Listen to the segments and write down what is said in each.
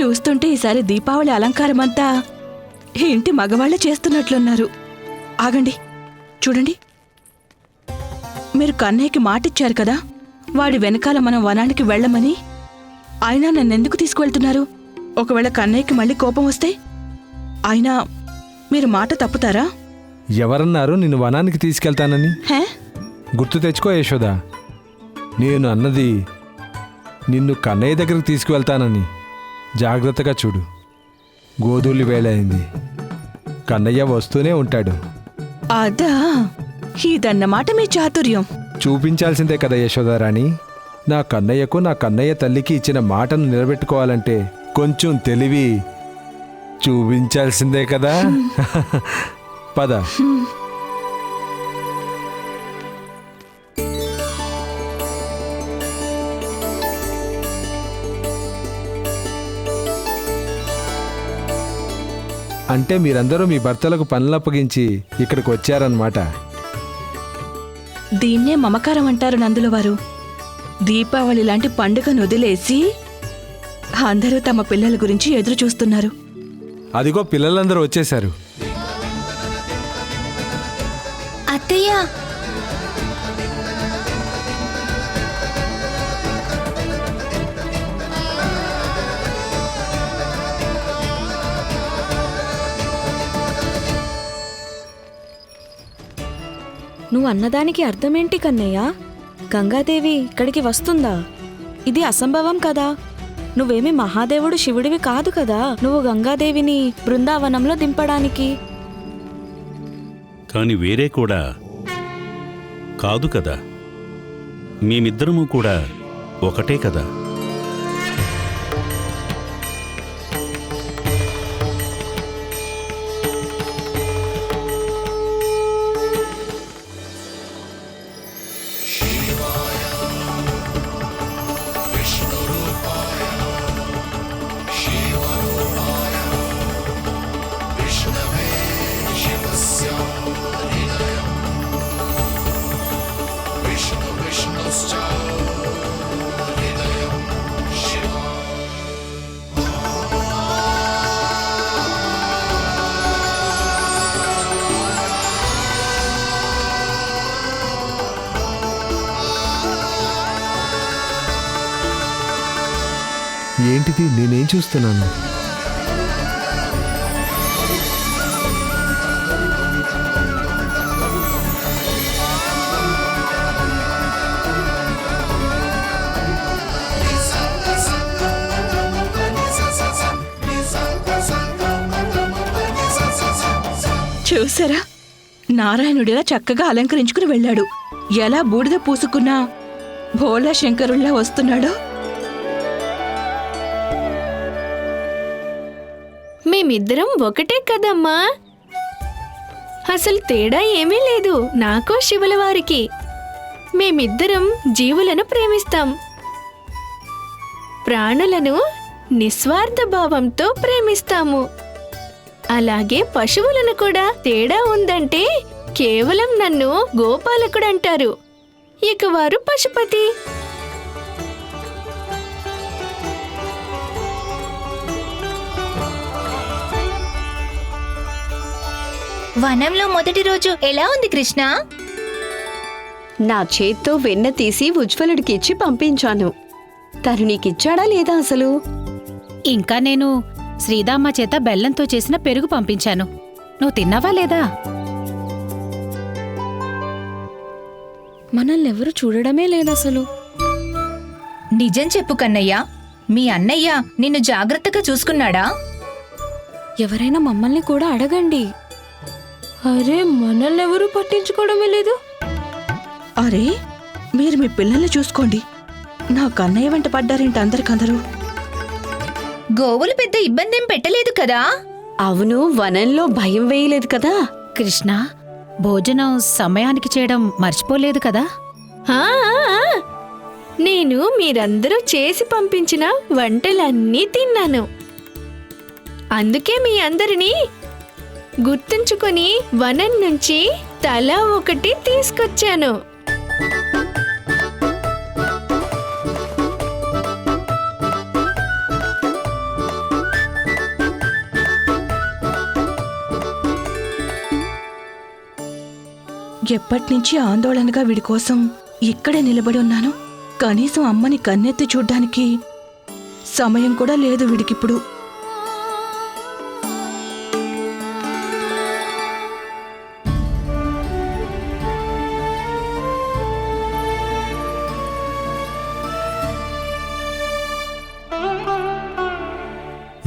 చూస్తుంటే ఈసారి దీపావళి అలంకారం అంతా ఈ ఇంటి మగవాళ్ళే చేస్తున్నట్లున్నారు. ఆగండి చూడండి. మీరు కన్నయ్యకి మాటిచ్చారు కదా వాడి వెనకాల మనం వనానికి వెళ్ళమని. అయినా నన్నెందుకు తీసుకువెళ్తున్నారు? ఒకవేళ కన్నయ్యకి మళ్ళీ కోపం వస్తే? అయినా మీరు మాట తప్పుతారా? ఎవరన్నారు నిన్ను వనానికి తీసుకెళ్తానని? హే? గుర్తు తెచ్చుకో యశోద. నేను అన్నది నిన్ను కన్నయ్య దగ్గరికి తీసుకువెళ్తానని. జాగ్రత్తగా చూడు. గోధూలి వేళ అయింది కన్నయ్య వస్తూనే ఉంటాడు. అదా? ఇదన్నమాట మీ చాతుర్యం. చూపించాల్సిందే కదా యశోదారాణి. నా కన్నయ్యకు నా కన్నయ్య తల్లికి ఇచ్చిన మాటను నిలబెట్టుకోవాలంటే కొంచెం తెలివి. చూపించాల్సిందే కదా. పద. అంటే మీరందరూ మీ భర్తలకు పనులు అప్పగించి ఇక్కడికి వచ్చారన్నమాట. దీన్నే మమకారం అంటారు నందుల వారు. దీపావళి లాంటి పండుగను వదిలేసి అందరూ తమ పిల్లల గురించి ఎదురు చూస్తున్నారు. అదిగో పిల్లలందరూ వచ్చేశారు. అత్తయ్య నువ్వు అన్నదానికి అర్థమేంటి కన్నయ్య? గంగాదేవి ఇక్కడికి వస్తుందా? ఇది అసంభవం కదా. నువ్వేమి మహాదేవుడు శివుడివి కాదు కదా. నువ్వు గంగాదేవిని బృందావనంలో దింపడానికి. కాని వేరే కూడా కాదు కదా. మేమిద్దరము కూడా ఒకటే కదా. ఏంటిది? నేనేం చూస్తున్నాను? చూసారా? నారాయణుడిలా చక్కగా అలంకరించుకుని వెళ్ళాడు. ఎలా బూడిద పూసుకున్నా భోళా శంకరుల్లా వస్తున్నాడో? మేమిద్దరం ఒకటే కదమ్మా. అసలు తేడా ఏమీ లేదు నాకో శివుల వారికి. మేమిద్దరం జీవులను ప్రేమిస్తాం. ప్రాణులను నిస్వార్థ భావంతో ప్రేమిస్తాము. అలాగే పశువులను కూడా తేడా ఉందంటే కేవలం నన్ను గోపాలకుడు అంటారు ఇక వారు పశుపతి. వనంలో మొదటి రోజు ఎలా ఉంది కృష్ణ? నా చేత్తో వెన్న తీసి ఉజ్వలుడికి ఇచ్చి పంపించాను. తను నీకిచ్చాడా లేదా అసలు? ఇంకా నేను శ్రీదామ్మ చేత బెల్లంతో చేసిన పెరుగు పంపించాను. నువ్వు తిన్నావా లేదా? మనల్ని ఎవరు చూడడమే లేదు అసలు నిజం చెప్పు కన్నయ్య. మీ అన్నయ్య నిన్ను జాగ్రత్తగా చూసుకున్నాడా? ఎవరైనా మమ్మల్ని కూడా అడగండి. అరే మనల్ని ఎవరు పట్టించుకోవడమే లేదు. అరే మీరు మీ పిల్లల్ని చూసుకోండి. నా కన్నయ్య వెంట పడ్డారేంటి అందరికందరూ? గోవులు పెద్ద ఇబ్బంది ఏం పెట్టలేదు కదా? అవును వనంలో భయం వేయలేదు కదా? కృష్ణ భోజనం సమయానికి చేయడం మర్చిపోలేదు కదా? ఆ, ఆ, ఆ. నేను మీరందరూ చేసి పంపించిన వంటలన్నీ తిన్నాను. అందుకే మీ అందరినీ గుర్తుంచుకొని వనం నుంచి తల ఒకటి తీసుకొచ్చాను. ఎప్పటినుంచి ఆందోళనగా వీడి కోసం ఇక్కడే నిలబడి ఉన్నాను? కనీసం అమ్మని కన్నెత్తి చూడ్డానికి సమయం కూడా లేదు వీడికిప్పుడు.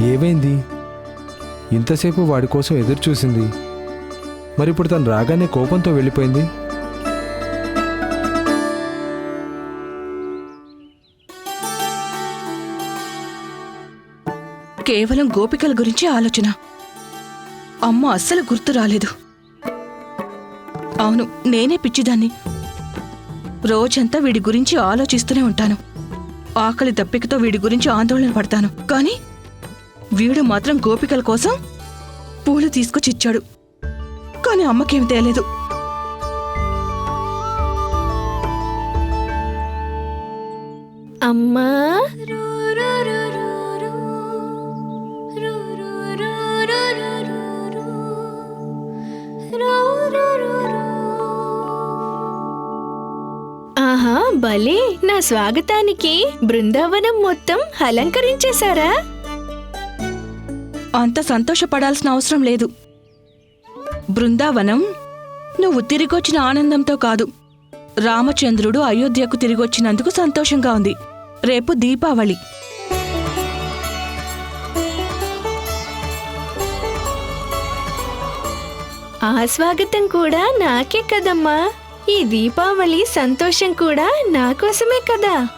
ఏమైంది? ఇంతసేపు వాడి కోసం ఎదురు చూసింది. మరి ఇప్పుడు తను రాగానే కోపంతో వెళ్ళిపోయింది. కేవలం గోపికల గురించి ఆలోచన. అమ్మ అస్సలు గుర్తు రాలేదు. అవును నేనే పిచ్చిదాన్ని. రోజంతా వీడి గురించి ఆలోచిస్తూనే ఉంటాను. ఆకలి దప్పికతో వీడి గురించి ఆందోళన పడతాను. కానీ వీడు మాత్రం గోపికల కోసం పూలు తీసుకొచ్చి ఇచ్చాడు కానీ అమ్మకేం తేలేదు. అమ్మా. ఆహా భలే. నా స్వాగతానికి బృందావనం మొత్తం అలంకరించేశారా? అంత సంతోషపడాల్సిన అవసరం లేదు. బృందావనం నువ్వు తిరిగొచ్చిన ఆనందంతో కాదు. రామచంద్రుడు అయోధ్యకు తిరిగొచ్చినందుకు సంతోషంగా ఉంది. రేపు దీపావళి. ఆ స్వాగతం కూడా నాకే కదమ్మా. ఈ దీపావళి సంతోషం కూడా నా కోసమే కదా.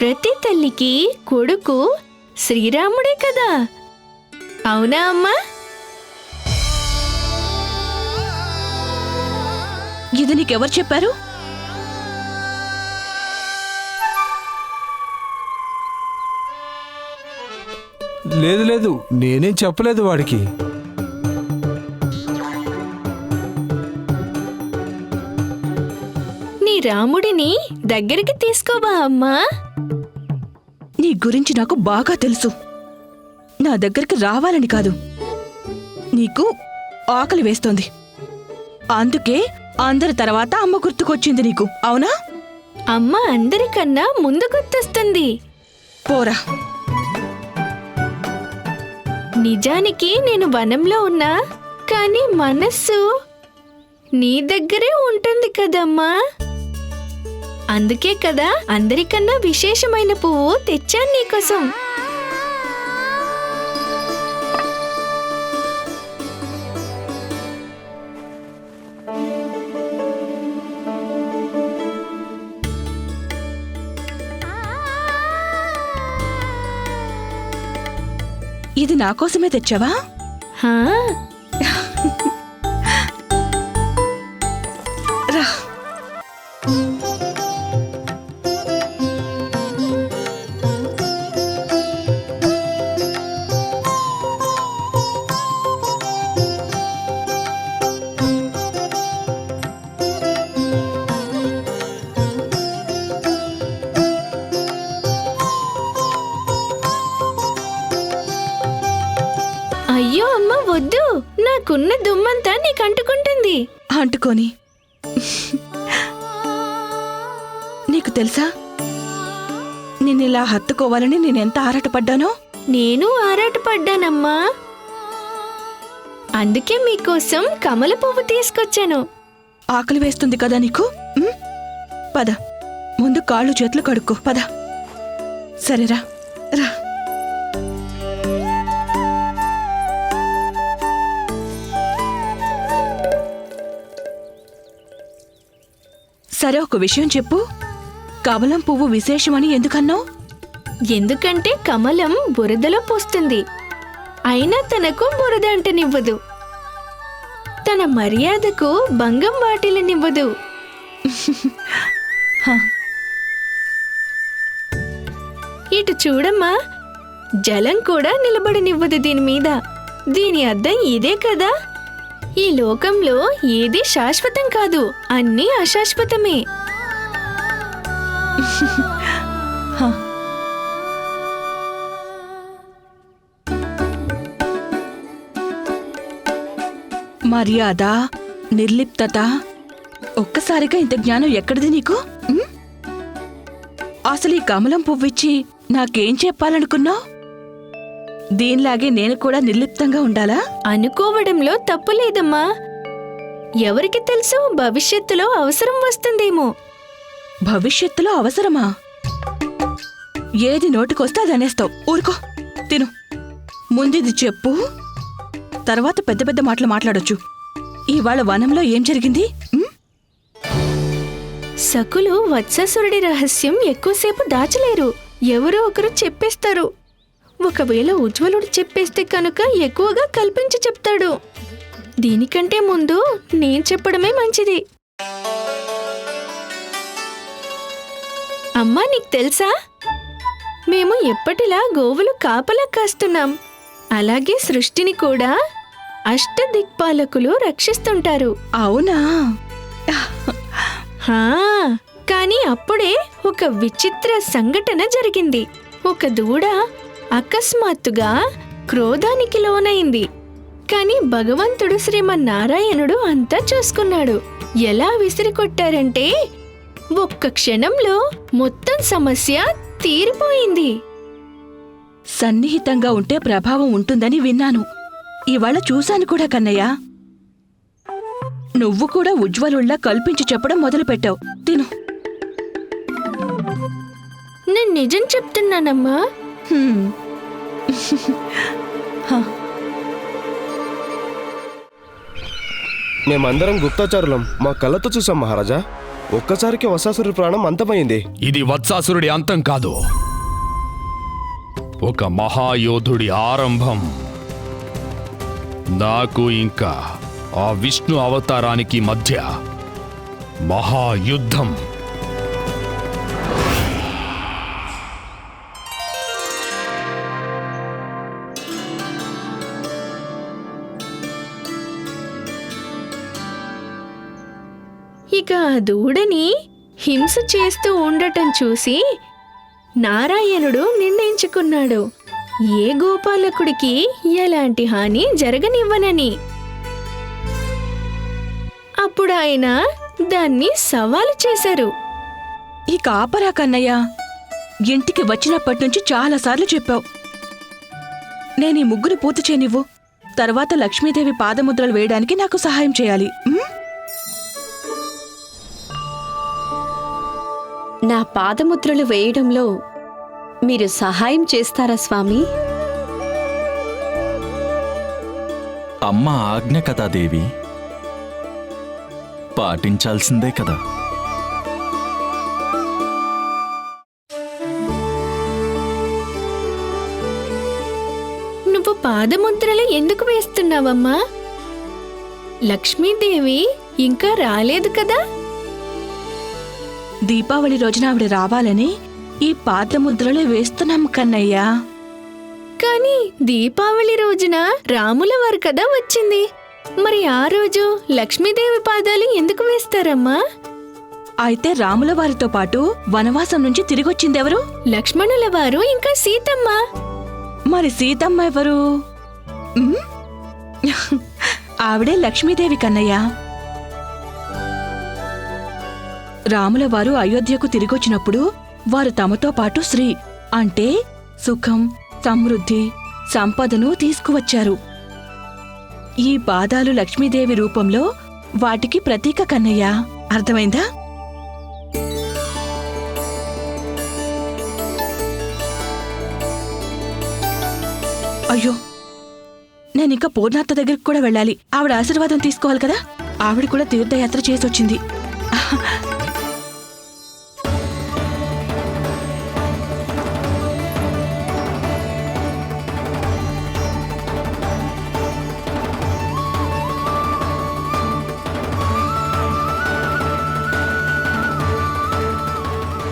ప్రతి తల్లికి కొడుకు శ్రీరాముడే కదా. అవునా అమ్మా? ఇది నీకెవరు చెప్పారు? లేదు లేదు. నేనేం చెప్పలేదు వాడికి. నీ రాముడిని దగ్గరికి తీసుకోవా అమ్మా? నీ గురించి నాకు బాగా తెలుసు. నా దగ్గరికి రావాలని కాదు. నీకు ఆకలి వేస్తోంది. అందుకే అందరి తర్వాత అమ్మ గుర్తుకొచ్చింది నీకు అవునా? అమ్మ అందరికన్నా ముందు గుర్తొస్తుంది. పోరా. నిజానికి నేను వనంలో ఉన్నా కానీ మనస్సు నీ దగ్గరే ఉంటుంది కదమ్మా. అందుకే కదా అందరికన్నా విశేషమైన పువ్వు తెచ్చాను నీకోసం. నా కోసమే తెచ్చావా? హా? నాకున్న దుమ్మంతా నీకు అంటుకుంటుంది అంటుకొని. నీకు తెలుసా? నిన్నిలా హత్తుకోవాలని నేనెంత ఆరాటపడ్డానో? నేను ఆరాటపడ్డానమ్మా. అందుకే మీకోసం కమల పువ్వు తీసుకొచ్చాను. ఆకలి వేస్తుంది కదా నీకు? ఉమ్? పద. ముందు కాళ్ళు చేతులు కడుక్కో. పద. సరేరా. రా. సరే ఒక విషయం చెప్పు. కమలం పువ్వు విశేషమని ఎందుకన్నావు? ఎందుకంటే కమలం బురదలో పోస్తుంది. అయినా తనకు బురద అంటనివ్వదు. తన మర్యాదకు భంగం వాటిల్లనివ్వదు. ఇటు చూడమ్మా జలం కూడా నిలబడనివ్వదు దీని మీద. దీని అర్థం ఇదే కదా? ఈ లోకంలో ఏది శాశ్వతం కాదు అన్నీ అశాశ్వతమే. మర్యాద నిర్లిప్తత ఒక్కసారిగా ఇంత జ్ఞానం ఎక్కడిది నీకు? అసలు ఈ కమలం పువ్విచ్చి నాకేం చెప్పాలనుకున్నావు? దీనిలాగే నేను కూడా నిర్లిప్తంగా ఉండాలా? అనుకోవడంలో తప్పు లేదమ్మా. ఎవరికి తెలుసు భవిష్యత్తులో అవసరం వస్తుందేమో. భవిష్యత్తులో అవసరమా? ఏది నోటికొస్తే అది అనేస్తావు. ఊరుకో తిను. ముందిది చెప్పు తర్వాత పెద్ద పెద్ద మాటలు మాట్లాడొచ్చు. ఇవాళ వనంలో ఏం జరిగింది? సకులు వత్సాసురుడి రహస్యం ఎక్కువసేపు దాచలేరు. ఎవరో ఒకరు చెప్పేస్తారు. ఒకవేళ ఉజ్వలుడు చెప్పేస్తే కనుక ఎక్కువగా కల్పించి చెప్తాడు. దీనికంటే ముందు నేను చెప్పడమే మంచిది. అమ్మా నీకు తెలుసా? మేము ఎప్పటిలా గోవులు కాపలా కాస్తున్నాం. అలాగే సృష్టిని కూడా అష్టదిక్పాలకులు రక్షిస్తుంటారు. అవునా? హా కానీ అప్పుడే ఒక విచిత్ర సంఘటన జరిగింది. ఒక దూడ అకస్మాత్తుగా క్రోధానికి లోనైంది. కానీ భగవంతుడు శ్రీమన్నారాయణుడు అంతా చూసుకున్నాడు. ఎలా విసిరికొట్టారంటే ఒక్క క్షణంలో మొత్తం సమస్య తీరిపోయింది. సన్నిహితంగా ఉంటే ప్రభావం ఉంటుందని విన్నాను. ఇవాళ చూశాను కూడా కన్నయ్య. నువ్వు కూడా ఉజ్వలుళ్ళ కల్పించి చెప్పడం మొదలుపెట్టావు. తిను. నేను నిజం చెప్తున్నానమ్మా. మేమందరం గుప్తచారులం. మా కళ్ళతో చూసాం మహారాజా. ఒక్కసారికి వసాసురి ప్రాణం అంతమైంది. ఇది వత్సాసురుడి అంతం కాదు. ఒక మహాయోధుడి ఆరంభం. నాకు ఇంకా ఆ విష్ణు అవతారానికి మధ్య మహాయుద్ధం. ఆ దూడని హింస చేస్తూ ఉండటం చూసి నారాయణుడు నిర్ణయించుకున్నాడు. ఏ గోపాలకుడికి ఎలాంటి హాని జరగనివ్వనని. అప్పుడు ఆయన దాన్ని సవాలు చేశారు. ఇక ఆపరా కన్నయ్య ఇంటికి వచ్చినప్పటి నుంచి చాలాసార్లు చెప్పావు. నేను ఈ ముగ్గురు పూర్తి చేయనివ్వు. తర్వాత లక్ష్మీదేవి పాదముద్రలు వేయడానికి నాకు సహాయం చేయాలి. నా పాదముద్రలు వేయడంలో మీరు సహాయం చేస్తారా స్వామి? అమ్మ ఆజ్ఞ కదా దేవి. పాటించాల్సిందే కదా. నువ్వు పాదముద్రలు ఎందుకు వేస్తున్నావమ్మా? లక్ష్మీదేవి ఇంకా రాలేదు కదా? దీపావళి రోజున ఆవిడ రావాలని ఈ పాదముద్రలు వేస్తున్నాం కన్నయ్య. కానీ దీపావళి రోజున రాముల వారు కదా వచ్చింది. మరి ఆ రోజు లక్ష్మీదేవి పాదాలు ఎందుకు వేస్తారమ్మా? అయితే రాముల వారితో పాటు వనవాసం నుంచి తిరిగొచ్చిందెవరు? లక్ష్మణుల వారు ఇంకా సీతమ్మ. మరి సీతమ్మ ఎవరు? ఆవిడే లక్ష్మీదేవి కన్నయ్య. రాములవారు అయోధ్యకు తిరిగొచ్చినప్పుడు వారు తమతో పాటు శ్రీ అంటే సుఖం సమృద్ధి సంపదను తీసుకువచ్చారు. ఈ పాదాలు లక్ష్మీదేవి రూపంలో వాటికి ప్రతీక కన్నయ్య. అర్థమైందా? అయ్యో! నేను ఇంకా పూర్ణాత్త దగ్గరికి కూడా వెళ్ళాలి. ఆవిడ ఆశీర్వాదం తీసుకోవాలి కదా? ఆవిడ కూడా తీర్థయాత్ర చేసి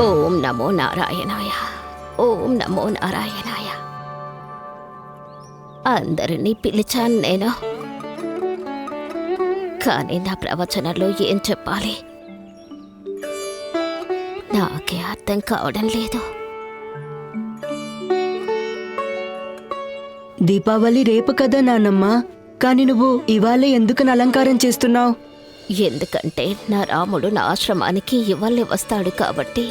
ఓం నమో నారాయణాయ. ఓం నమో నారాయణాయ. అందరినీ పిలిచాను నేను. కానీ నా ప్రవచనంలో ఏం చెప్పాలి? నాకే అర్థం కావడం లేదు. దీపావళి రేపు కదా నానమ్మా? కానీ నువ్వు ఇవాళ ఎందుకని అలంకారం చేస్తున్నావు? ఎందుకంటే నా రాముడు నా ఆశ్రమానికి ఇవ్వలే వస్తాడు కాబట్టి